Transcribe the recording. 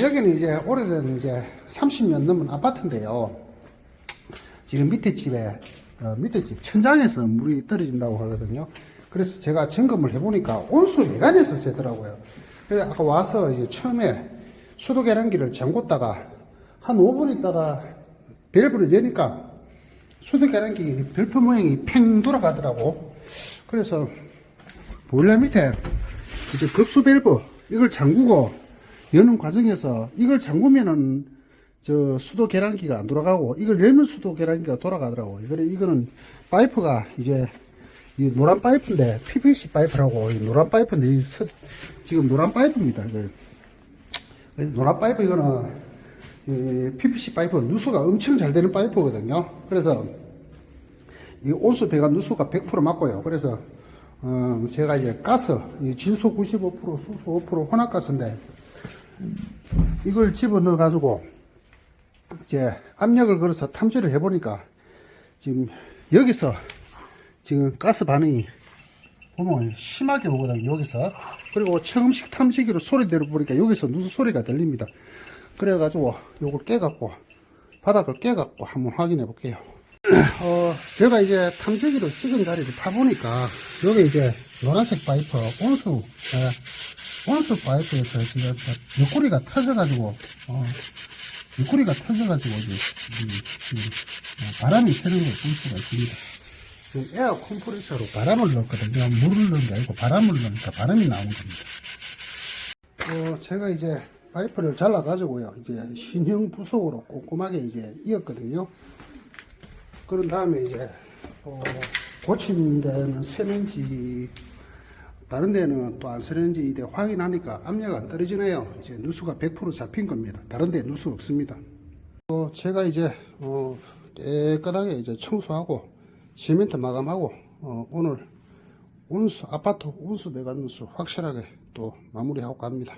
여기는 이제 오래된 이제 30년 넘은 아파트인데요. 지금 밑에 집에 어, 밑에 집 천장에서 물이 떨어진다고 하거든요. 그래서 제가 점검을 해보니까 온수 배관에서 새더라고요. 그래서 아까 와서 이제 처음에 수도 계량기를 잠궜다가 한 5분 있다가 밸브를 여니까 수도 계량기 별표 모양이 팽 돌아가더라고. 그래서 보일러 밑에 이제 급수 밸브 이걸 잠그고 여는 과정에서 이걸 잠그면은 저 수도 계량기가 안 돌아가고 이걸 열면 수도 계량기가 돌아가더라고. 그래 이거는 파이프가 이제 이 노란 파이프인데 PVC 파이프라고 이 노란 파이프인데 이 서- 지금 노란 파이프입니다. 이 노란 파이프 이거는 이 PVC 파이프 누수가 엄청 잘 되는 파이프거든요. 그래서 이 온수 배관 누수가 100% 맞고요. 그래서 어 제가 이제 가스 이 진수 95% 수소 5% 혼합가스인데 이걸 집어넣어 가지고 이제 압력을 걸어서 탐지를 해보니까 지금 여기서 지금 가스 반응이 보면 심하게 오거든요 여기서. 그리고 처음식 탐지기로 소리 들어보니까 여기서 누수 소리가 들립니다. 그래가지고 요걸 깨갖고 바닥을 깨갖고 한번 확인해 볼게요 어 제가 이제 탐지기로 찍은 자리를 타보니까 여기 이제 노란색 파이프 온수 에, 온수 파이프에서 지금 저 옆구리가 터져가지고 어 옆구리가 터져가지고 이제 이- 이, 어, 바람이 새는 걸 볼 수가 있습니다. 그 에어 컴프레서로 바람을 넣었거든요. 물을 넣은 게 아니고 바람을 넣으니까 바람이 나오는 겁니다. 어, 제가 이제 파이프를 잘라가지고요. 이제 신형 부속으로 꼼꼼하게 이제 이었거든요. 그런 다음에 이제, 어, 고친 데는 새는지, 다른 데는 또안 새는지 이제 확인하니까 압력 안 떨어지네요. 이제 누수가 100% 잡힌 겁니다. 다른 데 누수 없습니다. 어, 제가 이제, 어, 깨끗하게 이제 청소하고, 시멘트 마감하고, 어, 오늘 온수, 아파트 온수 배관 누수 확실하게 또 마무리하고 갑니다.